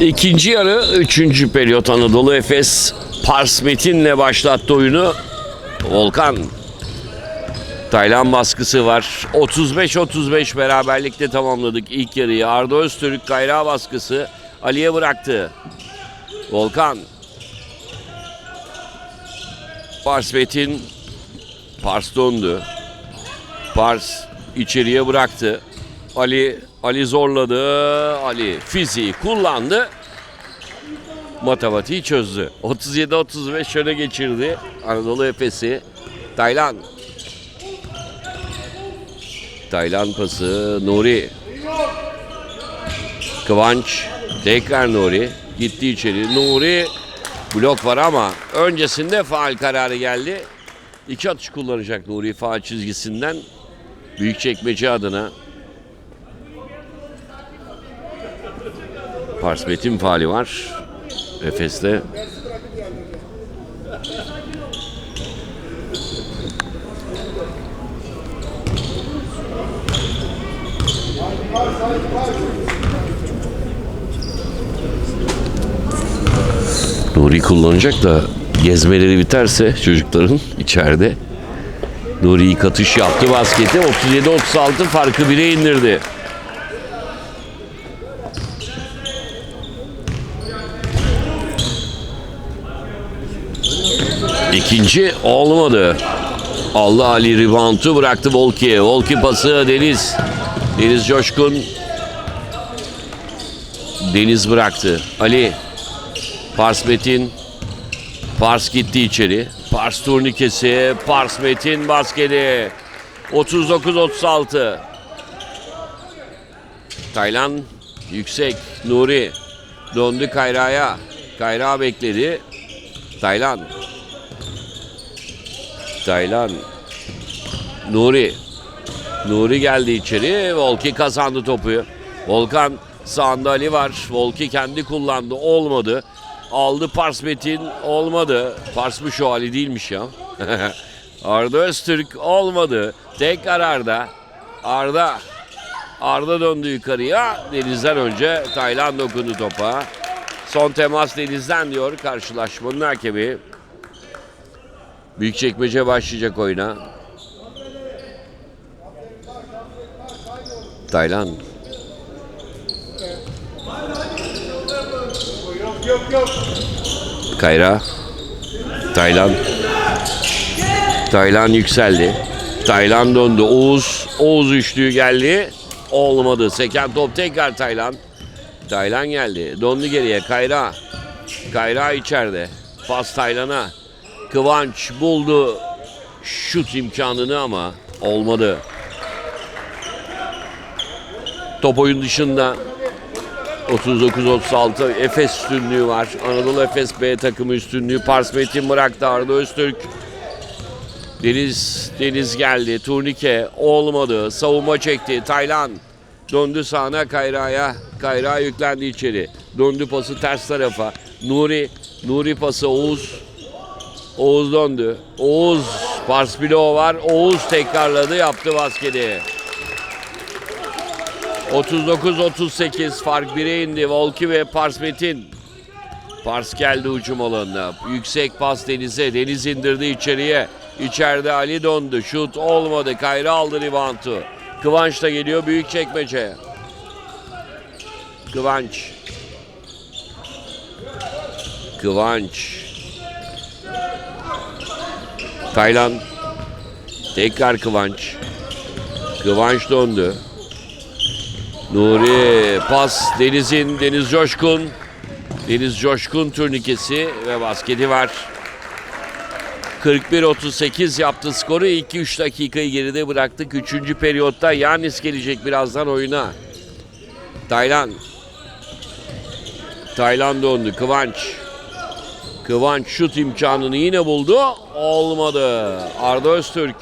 İkinci yarı, üçüncü periyot Anadolu Efes Pars Metin'le başlattı oyunu. Volkan. Taylan baskısı var. 35-35 beraberlikte tamamladık ilk yarıyı. Arda Öztürk kayrağı baskısı Ali'ye bıraktı. Volkan. Pars Metin. Pars döndü. Pars içeriye bıraktı. Ali Ali zorladı. Ali fiziği kullandı. Matematiği çözdü. 37-35 öne geçirdi Anadolu Efes'i. Taylan. Taylan pası Nuri. Kıvanç. Tekrar Nuri. Gitti içeri. Nuri. Blok var ama öncesinde faal kararı geldi. İki atış kullanacak Nuri faal çizgisinden. Büyükçekmece adına. Parsmet'in faali var. Efes'te. Nuri kullanacak da gezmeleri biterse çocukların içeride. Nuri ilk atış yaptı basketi. 37-36 farkı 1'e indirdi. İkinci olmadı. Allah Ali reboundu bıraktı Volki'ye. Volki pası Deniz. Deniz Coşkun. Deniz bıraktı. Ali. Pars Metin. Pars gitti içeri. Pars turnikesi. Pars Metin basketi. 39-36. Taylan yüksek. Nuri. Döndü Kayra'ya. Kayra bekledi. Taylan. Taylan. Nuri. Nuri geldi içeri. Volki kazandı topu. Volkan sağında Ali var. Volki kendi kullandı. Olmadı. Aldı Pars Metin. Olmadı. Parsmış o Ali değilmiş ya. Arda Öztürk olmadı. Tekrar Arda. Arda. Arda döndü yukarıya. Deniz'den önce Taylan dokundu topa. Son temas Deniz'den diyor karşılaşmanın hakemi. Büyükçekmece başlayacak oyuna. Taylan. Kayra. Taylan. Taylan yükseldi. Taylan döndü. Oğuz. Oğuz üçlüğü geldi. Olmadı. Seken top tekrar Taylan. Taylan geldi. Döndü geriye. Kayra. Kayra içeride. Pas Taylan'a. Kıvanç buldu şut imkanını ama olmadı. Top oyun dışında 39-36 Efes üstünlüğü var. Anadolu Efes B takımı üstünlüğü. Pars Metin bıraktı Arda Öztürk. Deniz Deniz geldi. Turnike olmadı. Savunma çekti. Taylan döndü sağına Kayra'ya. Kayra yüklendi içeri. Döndü pası ters tarafa. Nuri Nuri pası Oğuz Oğuz döndü. Oğuz bloğu var. Oğuz tekrarladı yaptı basketi. 39-38 fark 1'e indi. Volki ve Pars Metin. Pars geldi ucum alanına. Yüksek pas Deniz'e. Deniz indirdi içeriye. İçeride Ali döndü. Şut olmadı. Kayra aldı reboundu. Kıvanç da geliyor büyük çekmece. Kıvanç. Kıvanç. Taylan. Tekrar Kıvanç. Kıvanç döndü. Nuri pas Deniz'in Deniz Coşkun. Deniz Coşkun turnikesi ve basketi var. 41-38 yaptı skoru. 2-3 dakikayı geride bıraktık. 3. periyotta Yanis gelecek birazdan oyuna. Taylan. Taylan döndü. Kıvanç. Kıvanç şut imkanını yine buldu. Olmadı. Arda Öztürk.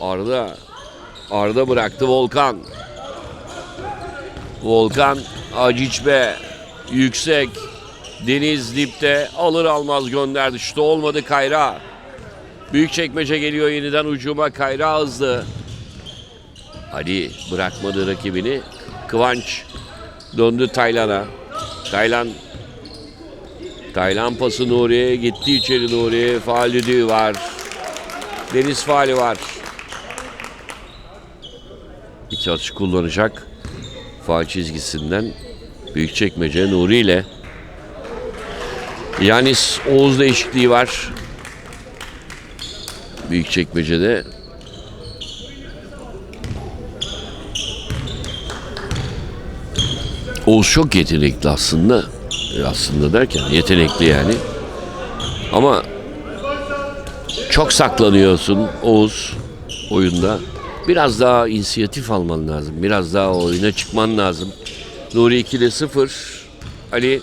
Arda. Arda bıraktı Volkan. Volkan Acicbe. Yüksek. Deniz dipte alır almaz gönderdi. Şutu olmadı Kayra. Büyük çekmece geliyor yeniden ucuma. Kayra hızlı. Ali bırakmadı rakibini. Kıvanç döndü Taylan'a. Taylan Taylan pası Nuri'ye gitti içeri Nuri. Faal düdüğü var. Deniz faali var. İki atış kullanacak. Faal çizgisinden Büyükçekmece Nuri ile Yanis Oğuz değişikliği var. Büyükçekmece'de Oğuz çok yetenekli aslında. E, Aslında derken yetenekli yani. Ama çok saklanıyorsun Oğuz oyunda. Biraz daha inisiyatif alman lazım. Biraz daha oyuna çıkman lazım. Nuri 2'de 0. Ali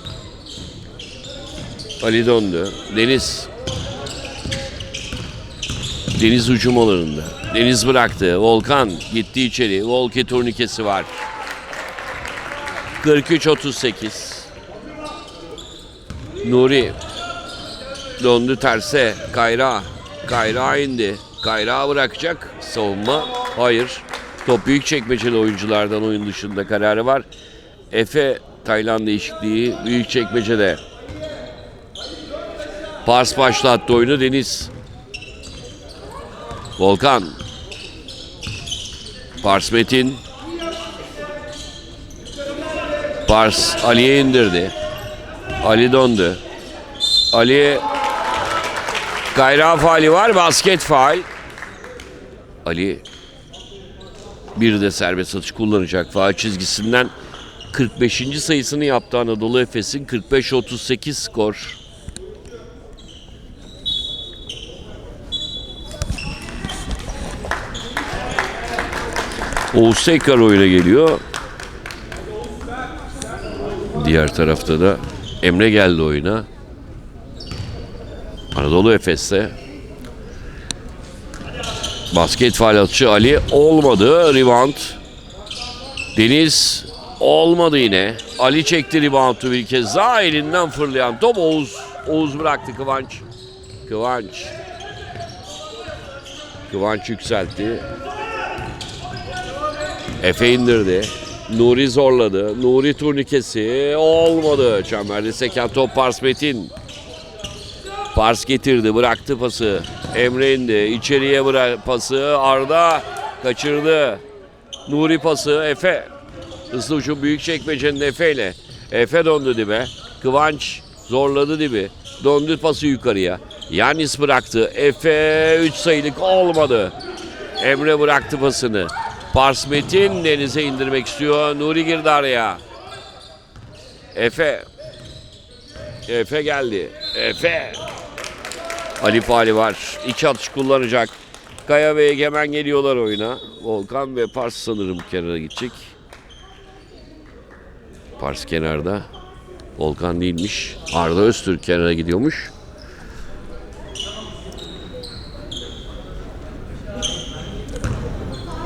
Ali döndü. Deniz Deniz hücum alanında. Deniz bıraktı. Volkan gitti içeri. Volke turnikesi var. 43-38. Nuri döndü terse. Kayra. Kayra indi. Kayra bırakacak. Savunma. Hayır. Top büyük çekmeceli oyunculardan oyun dışında kararı var. Efe Tayland değişikliği büyük çekmecede. Pars başlattı oyunu Deniz. Volkan. Pars Metin. Pars Ali'ye indirdi. Ali döndü. Ali Gayra faali var. Basket faal. Ali bir de serbest atış kullanacak faal çizgisinden 45. sayısını yaptı Anadolu Efes'in 45-38 skor. Oğuz tekrar oyuna geliyor. Diğer tarafta da Emre geldi oyuna. Anadolu Efes'te. Basket faal atışı Ali olmadı. Rebound. Deniz olmadı yine. Ali çekti reboundu bir kez daha elinden fırlayan top Oğuz. Oğuz bıraktı Kıvanç. Kıvanç. Kıvanç yükseltti. Efe indirdi. Nuri zorladı. Nuri turnikesi olmadı. Çemberde seken top Pars Metin. Pars getirdi. Bıraktı pası. Emre indi. İçeriye bırak pası. Arda kaçırdı. Nuri pası. Efe. Hızlı uçum büyük çekmecenin Efe ile. Efe döndü dibe. Kıvanç zorladı dibi. Döndü pası yukarıya. Yanis bıraktı. Efe 3 sayılık olmadı. Emre bıraktı pasını. Pars Metin denize indirmek istiyor. Nuri girdi araya. Efe. Efe geldi. Efe. Ali Pali var. İki atış kullanacak. Kaya ve Egemen geliyorlar oyuna. Volkan ve Pars sanırım kenara gidecek. Pars kenarda. Volkan değilmiş. Arda Öztürk kenara gidiyormuş.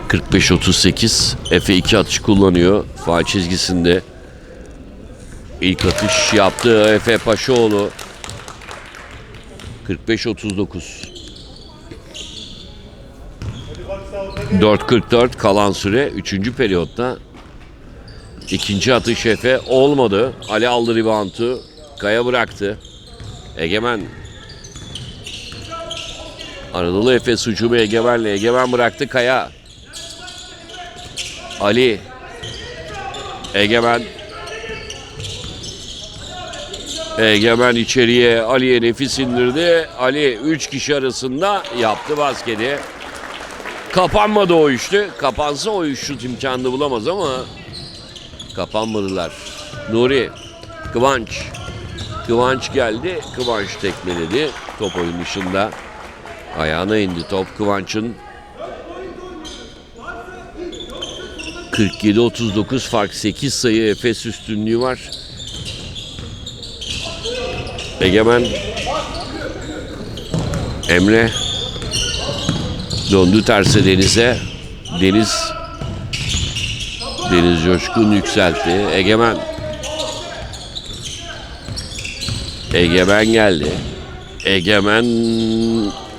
...45-38... Efe iki atış kullanıyor... ...faal çizgisinde... ...ilk atış yaptı Efe Paşaoğlu... ...45-39... 4.44 kalan süre 3. periyotta ikinci atış Efe olmadı. Ali aldı reboundu. Kaya bıraktı. Egemen Anadolu Efes hücumu Egemen'le. Egemen bıraktı Kaya. Ali Egemen Egemen içeriye Ali'ye nefis indirdi. Ali 3 kişi arasında yaptı basketi. Kapanmadı o üçlü. Kapansa o üç şut imkanını bulamaz ama kapanmadılar. Nuri, Kıvanç. Kıvanç geldi. Kıvanç tekmeledi. Top oyun dışında. Ayağına indi top Kıvanç'ın. 47-39 fark 8 sayı Efes üstünlüğü var. Egemen Emre Döndü terse Deniz'e. Deniz Deniz Coşkun yükseltti. Egemen Egemen geldi. Egemen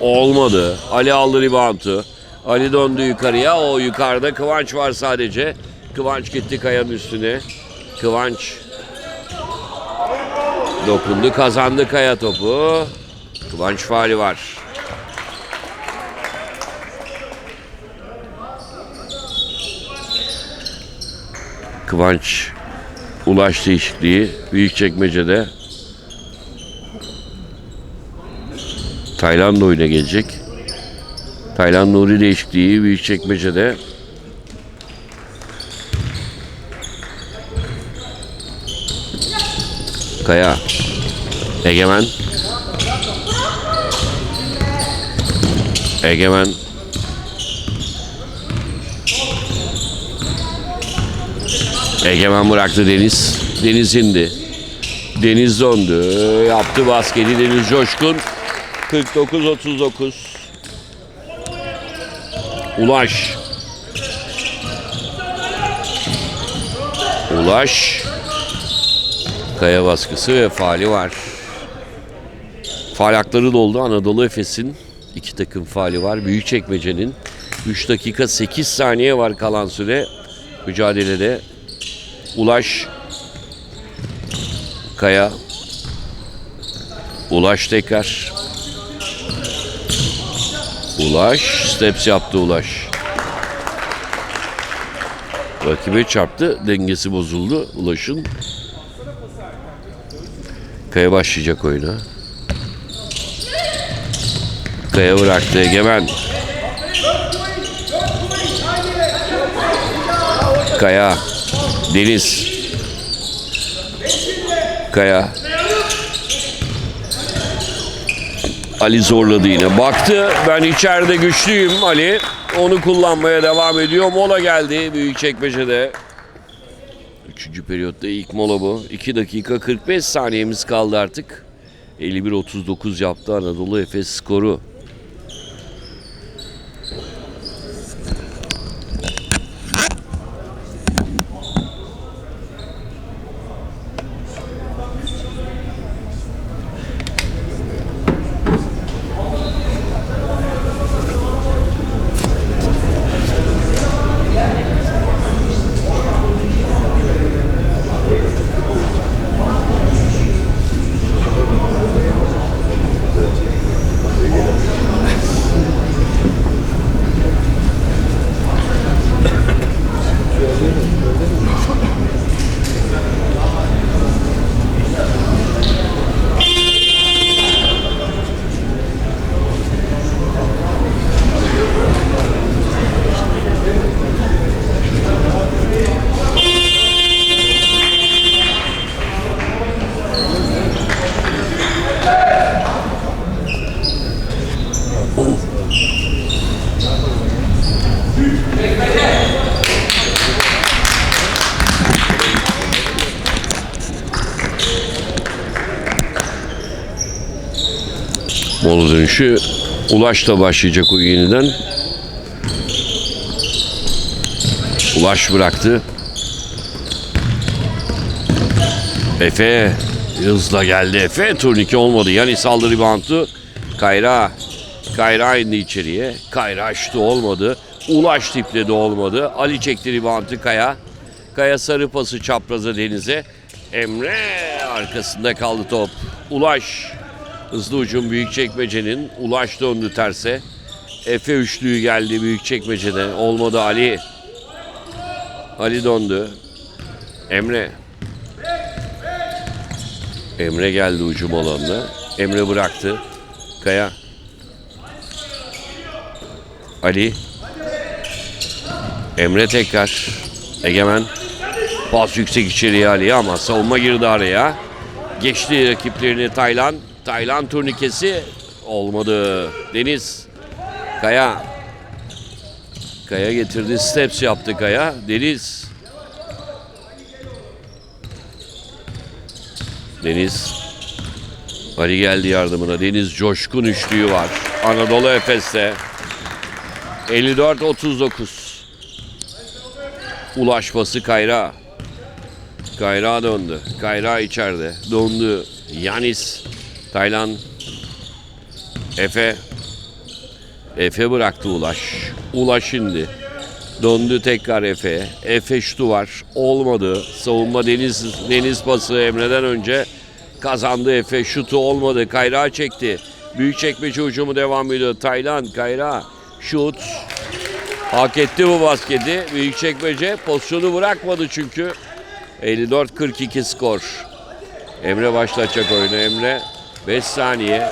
olmadı. Ali aldı reboundu. Ali döndü yukarıya. O yukarıda Kıvanç var sadece. Kıvanç gitti kayanın üstüne. Kıvanç Dokundu kazandı Kaya topu. Kıvanç faali var. Kıvanç Ulaş değişikliği Büyükçekmece'de. Tayland oyuna gelecek. Tayland Nuri değişikliği Büyükçekmece'de. Kaya. Egemen. Egemen. Egemen bıraktı Deniz. Deniz indi. Deniz döndü. Yaptı basketi Deniz Coşkun. 49-39. Ulaş. Ulaş. Kaya baskısı ve faali var. Faal hakları doldu Anadolu Efes'in. iki takım faali var. Büyükçekmece'nin 3 dakika 8 saniye var kalan süre mücadelede. Ulaş Kaya Ulaş tekrar Ulaş steps yaptı Ulaş. Rakibe çarptı. Dengesi bozuldu Ulaş'ın. Kaya başlayacak oyuna. Kaya bıraktı Egemen. Kaya. Deniz. Kaya. Ali zorladı yine. Baktı ben içeride güçlüyüm Ali. Onu kullanmaya devam ediyor. Mola geldi Büyükçekmece'de. Üçüncü periyotta ilk mola bu. 2 dakika 45 saniyemiz kaldı artık. 51-39 yaptı Anadolu Efes skoru. Mola dönüşü Ulaş'la başlayacak o yeniden. Ulaş bıraktı. Efe hızla geldi Efe. Turnike olmadı. Yani saldırı bantı. Kayra. Kayra indi içeriye. Kayra açtı olmadı. Ulaş tipledi olmadı. Ali çekti ribantı Kaya. Kaya sarı pası çapraza denize. Emre arkasında kaldı top. Ulaş. Hızlı ucum Büyükçekmece'nin. Ulaş döndü terse. Efe üçlüğü geldi Büyükçekmece'de. Olmadı Ali. Ali döndü. Emre. Emre geldi ucum alanına. Emre bıraktı. Kaya. Ali. Emre tekrar. Egemen. Pas yüksek içeriye Ali ama savunma girdi araya. Geçti rakiplerini Taylan. Taylan turnikesi olmadı. Deniz. Kaya. Kaya getirdi. Steps yaptı Kaya. Deniz. Deniz. Ali geldi yardımına. Deniz coşkun üçlüğü var. Anadolu Efes'te. 54-39. Ulaşması Kayra. Kayra döndü. Kayra içeride. Döndü. Yanis. Taylan. Efe. Efe bıraktı Ulaş. Ulaş indi. Döndü tekrar Efe. Efe şutu var. Olmadı. Savunma Deniz Deniz pası Emre'den önce Kazandı Efe. Şutu olmadı. Kayra çekti. Büyükçekmece hücumu devam ediyor. Taylan, Kayra. Şut. Hak etti bu basketi. Büyükçekmece pozisyonu bırakmadı çünkü. 54-42 skor. Emre başlatacak oyunu. Emre 5 saniye.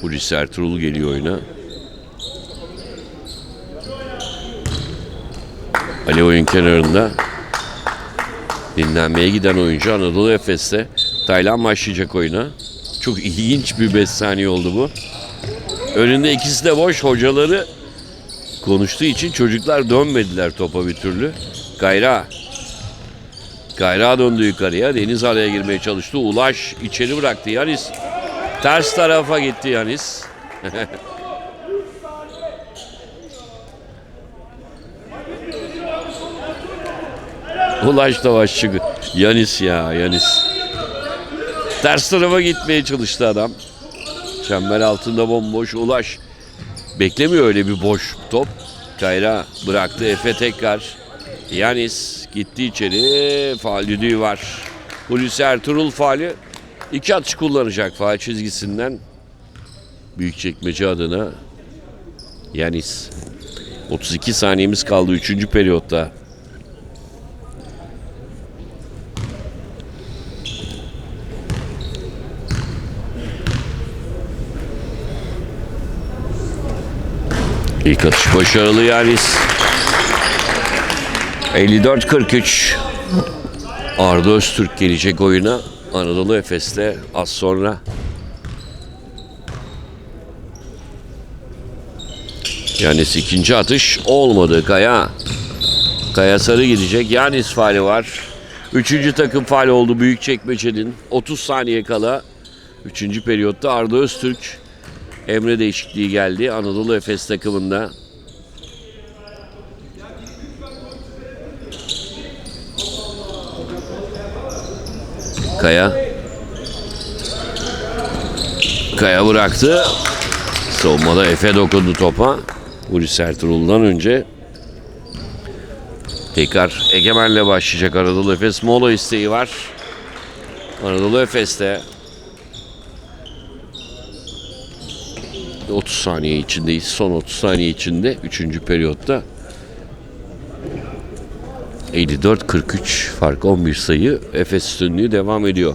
Hulusi Ertuğrul geliyor oyuna. Ali oyun kenarında. Dinlenmeye giden oyuncu Anadolu Efes'te. Taylan başlayacak oyuna. Çok ilginç bir 5 saniye oldu bu. Önünde ikisi de boş. Hocaları konuştuğu için çocuklar dönmediler topa bir türlü. Gayra. Gayra döndü yukarıya. Deniz araya girmeye çalıştı. Ulaş içeri bıraktı. Yanis ters tarafa gitti Yanis. Ulaş da başçı. Yanis ya Yanis. Ters tarafa gitmeye çalıştı adam. Çember altında bomboş Ulaş. Beklemiyor öyle bir boş top. Kayra bıraktı Efe tekrar. Yanis gitti içeri. Faal düdüğü var. Hulusi Ertuğrul faali. iki atış kullanacak faal çizgisinden. Büyükçekmece adına. Yanis. 32 saniyemiz kaldı 3. periyotta. İlk atış başarılı Yanis. 54-43. Arda Öztürk gelecek oyuna. Anadolu Efes'te az sonra. Yanis ikinci atış olmadı. Kaya. Kaya Sarı gidecek. Yanis faali var. Üçüncü takım faali oldu Büyükçekmece'nin. 30 saniye kala. Üçüncü periyotta Arda Öztürk Emre değişikliği geldi Anadolu Efes takımında. Kaya. Kaya bıraktı. Savunmada Efe dokundu topa. Hulusi Ertuğrul'dan önce. Tekrar Egemen'le başlayacak Anadolu Efes. Mola isteği var. Anadolu Efes'te 30 saniye içindeyiz. Son 30 saniye içinde 3. periyotta 54-43 fark 11 sayı Efes üstünlüğü devam ediyor.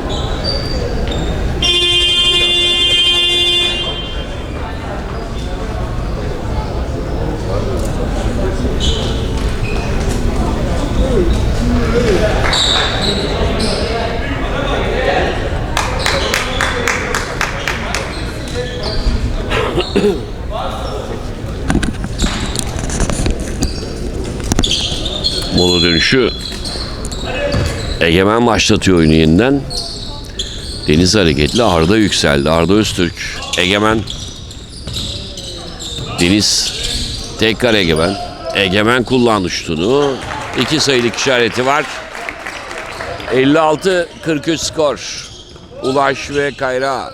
Mola dönüşü Egemen başlatıyor oyunu yeniden. Deniz hareketli Arda yükseldi. Arda Öztürk. Egemen. Deniz. Tekrar Egemen. Egemen kullandı şutunu. İki sayılık işareti var. 56-43 skor. Ulaş ve Kayra.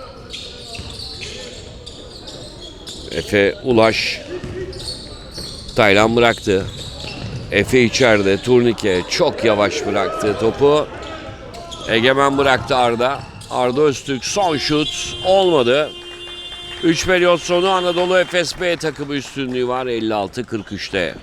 Efe Ulaş. Taylan bıraktı. Efe içeride turnike çok yavaş bıraktı topu. Egemen bıraktı Arda. Arda Öztürk son şut olmadı. 3 periyot sonu Anadolu Efes B takımı üstünlüğü var 56-43'te.